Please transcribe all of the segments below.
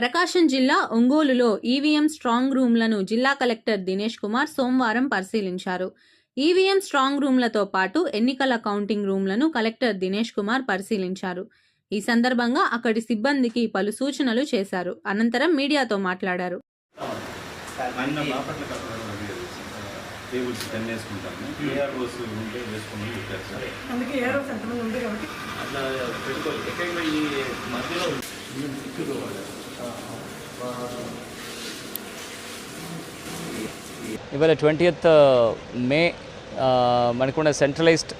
ప్రకాశం జిల్లా ఒంగోలులో EVM strong రూమ్లను జిల్లా కలెక్టర్ దినేష్ కుమార్ సోమవారం పరిశీలించారు. ఈవీఎం స్ట్రాంగ్ రూమ్లతో పాటు ఎన్నికల కౌంటింగ్ రూమ్లను కలెక్టర్ దినేష్ కుమార్ పరిశీలించారు. ఈ సందర్భంగా అక్కడి సిబ్బందికి పలు సూచనలు చేశారు. అనంతరం మీడియాతో మాట్లాడారు. టేబుల్స్ టెన్ వేసుకుంటాము ఏఆర్ రోస్ ఉంటే వేసుకోమని చెప్పారు సార్. అందుకే ఏ రోజు ఎంతమంది ఉంది కాబట్టి. అట్లా పెట్టుకోవాలి. ఎక్కడ ఈ మధ్యలో ఇవాళ ట్వంటీయత్ uh, మే uh, మనకున్న centralized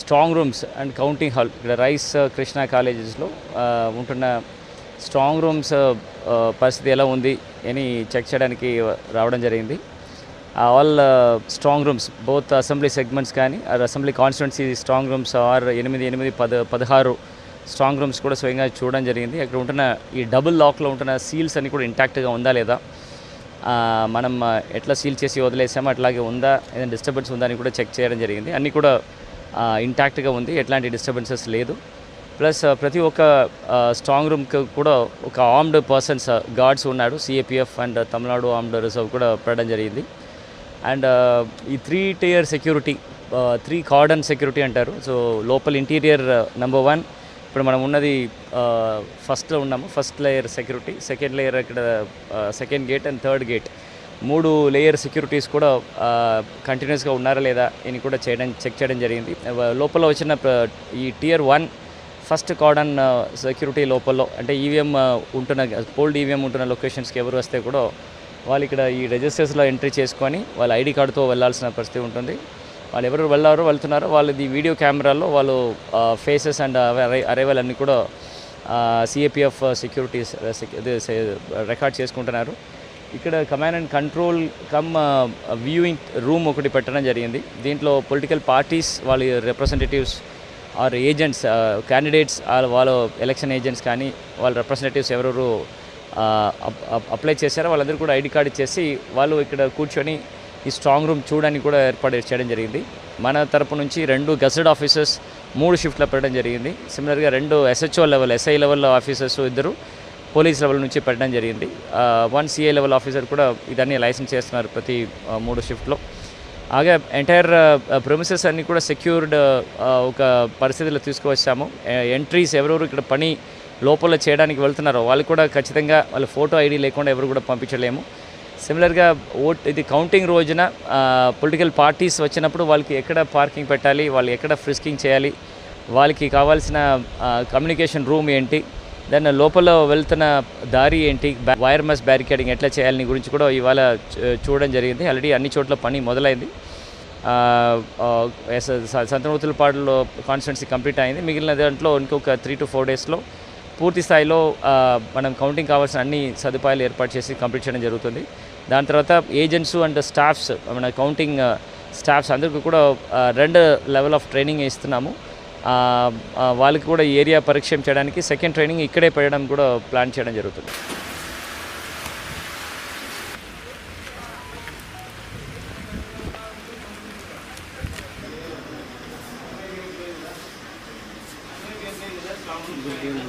strong rooms and counting hall ఇక్కడ రైస్ uh, కృష్ణా కాలేజెస్లో ఉంటున్న స్ట్రాంగ్ రూమ్స్ పరిస్థితి ఎలా ఉంది అని చెక్ చేయడానికి రావడం జరిగింది. All strong rooms both assembly segments కానీ or assembly constituency strong rooms are ఎనిమిది ఎనిమిది పద పదహారు స్ట్రాంగ్ రూమ్స్ కూడా స్వయంగా చూడడం జరిగింది. అక్కడ ఉంటున్న ఈ డబుల్ లాక్లో ఉంటున్న సీల్స్ అన్ని కూడా ఇంటాక్ట్గా ఉందా లేదా? మనం ఎట్లా సీల్ చేసి వదిలేసామో అట్లాగే ఉందా ఏదైనా డిస్టర్బెన్స్ ఉందా అని కూడా చెక్ చేయడం జరిగింది. అన్నీ కూడా ఇంటాక్ట్గా ఉంది. ఎట్లాంటి డిస్టర్బెన్సెస్ లేదు. ప్లస్ ప్రతి ఒక్క స్ట్రాంగ్ రూమ్కి కూడా ఒక ఆర్మ్డ్ పర్సన్స్ గార్డ్స్ ఉన్నాడు CAPF and Tamil Nadu armed reserve కూడా పెట్టడం జరిగింది. అండ్ ఈ three tier security three cordon security అంటారు. సో లోపల ఇంటీరియర్ నెంబర్ వన్ ఇప్పుడు మనం ఉన్నది ఫస్ట్లో ఉన్నాము. First layer security second layer ఇక్కడ second gate and third gate మూడు లేయర్ సెక్యూరిటీస్ కూడా కంటిన్యూస్గా ఉన్నారా లేదా అని కూడా చేయడం చెక్ చేయడం జరిగింది. లోపల వచ్చిన ఈ tier one first cordon security లోపల అంటే ఈవీఎం ఉంటున్న పోల్డ్ ఈవీఎం ఉంటున్న లొకేషన్స్కి ఎవరు వస్తే కూడా వాళ్ళు ఇక్కడ ఈ రిజిస్టర్స్లో ఎంట్రీ చేసుకొని వాళ్ళ ఐడి కార్డుతో వెళ్ళాల్సిన పరిస్థితి ఉంటుంది. వాళ్ళు ఎవరు వెళ్ళారో వెళ్తున్నారో వాళ్ళది వీడియో కెమెరాలో వాళ్ళు ఫేసెస్ అండ్ అరైవల్ అన్నీ కూడా సిఏపిఎఫ్ సెక్యూరిటీస్ రికార్డ్ చేసుకుంటున్నారు. ఇక్కడ command and control cum viewing room ఒకటి పెట్టడం జరిగింది. దీంట్లో పొలిటికల్ పార్టీస్ వాళ్ళ రిప్రజెంటేటివ్స్ ఆర్ ఏజెంట్స్ క్యాండిడేట్స్ వాళ్ళ ఎలక్షన్ ఏజెంట్స్ కానీ వాళ్ళ రిప్రజెంటేటివ్స్ ఎవరెవరు అప్లై చేశారో వాళ్ళందరూ కూడా ఐడి కార్డు ఇచ్చేసి వాళ్ళు ఇక్కడ కూర్చొని ఈ స్ట్రాంగ్ రూమ్ చూడడానికి కూడా ఏర్పాటు చేయడం జరిగింది. మన తరపు నుంచి రెండు గజెడ్ ఆఫీసర్స్ మూడు షిఫ్ట్లో పెట్టడం జరిగింది. సిమిలర్గా రెండు SHO level SI level officers ఇద్దరు పోలీస్ లెవెల్ నుంచి పెట్టడం జరిగింది. వన్ సిఏ లెవెల్ ఆఫీసర్ కూడా ఇదన్నీ లైసెన్స్ చేస్తున్నారు ప్రతి మూడు షిఫ్ట్లో. అలాగే ఎంటైర్ ప్రొమిసెస్ అన్నీ కూడా సెక్యూర్డ్ ఒక పరిస్థితిలో తీసుకువచ్చాము. ఎంట్రీస్ ఎవరెవరు ఇక్కడ పని లోపల చేయడానికి వెళ్తున్నారో వాళ్ళు కూడా ఖచ్చితంగా వాళ్ళ ఫోటో ఐడి లేకుండా ఎవరు కూడా పంపించలేము. సిమిలర్గా ఓట్ ఇది కౌంటింగ్ రోజున పొలిటికల్ పార్టీస్ వచ్చినప్పుడు వాళ్ళకి ఎక్కడ పార్కింగ్ పెట్టాలి వాళ్ళు ఎక్కడ ఫ్రిస్కింగ్ చేయాలి వాళ్ళకి కావాల్సిన కమ్యూనికేషన్ రూమ్ ఏంటి దెన్ లోపల వెళ్తున్న దారి ఏంటి వైర్ మస్ బ్యారికేడింగ్ ఎట్లా చేయాలని గురించి కూడా ఇవాళ చూ- చూడడం జరిగింది. ఆల్రెడీ అన్ని చోట్ల పని మొదలైంది. సంతనూతులపాడులో కాన్స్టిట్యున్సీ కంప్లీట్ అయింది. మిగిలిన దాంట్లో ఇంకొక త్రీ టు ఫోర్ డేస్లో పూర్తి స్థాయిలో మనం కౌంటింగ్ కావాల్సిన అన్ని సదుపాయాలు ఏర్పాటు చేసి కంప్లీట్ చేయడం జరుగుతుంది దాని తర్వాత ఏజెంట్స్ అండ్ స్టాఫ్స్ మన కౌంటింగ్ స్టాఫ్స్ అందరికీ కూడా రెండు లెవెల్ ఆఫ్ ట్రైనింగ్ ఇస్తున్నాము వాళ్ళకి కూడా ఏరియా పరిచయం చేయడానికి సెకండ్ ట్రైనింగ్ ఇక్కడే పెట్టడం కూడా ప్లాన్ చేయడం జరుగుతుంది Thank you.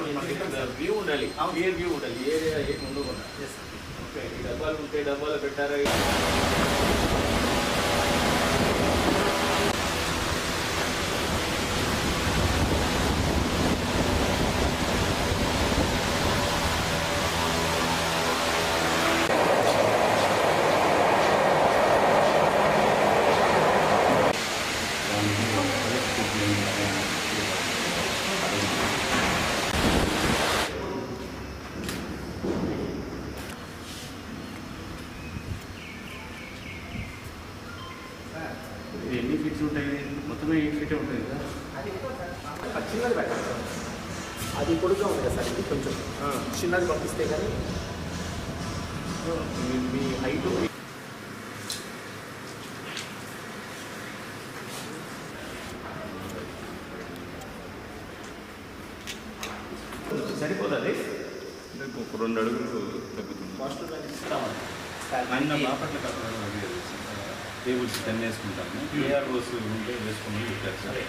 వ్యూ ఉండాలి. క్లియర్ వ్యూ ఉండాలి. ఏరియా ఏం ఉండకుండా ఓకే డబ్బాలు ఉంటే డబ్బాలు పెట్టారా ఇది ఎన్ని ఫీట్స్ ఉంటాయి? మొత్తం ఎయిట్ ఫీటే ఉంటుంది కదా? చిన్నది పెట్టాలి సార్. అది పొడుగ్గా ఉంది కదా సార్ ఇది కొంచెం. చిన్నది పంపిస్తే కానీ. మీ- హైట్ సరిపోతుంది ఒక రెండు అడుగులు తగ్గుతుంది. అన్న బాపట్ల కట్టడం అది. టేబుల్స్ టెన్ వేసుకుంటాము ఏఆర్ రోస్ ఉంటే వేసుకోమని చెప్పారు సార్.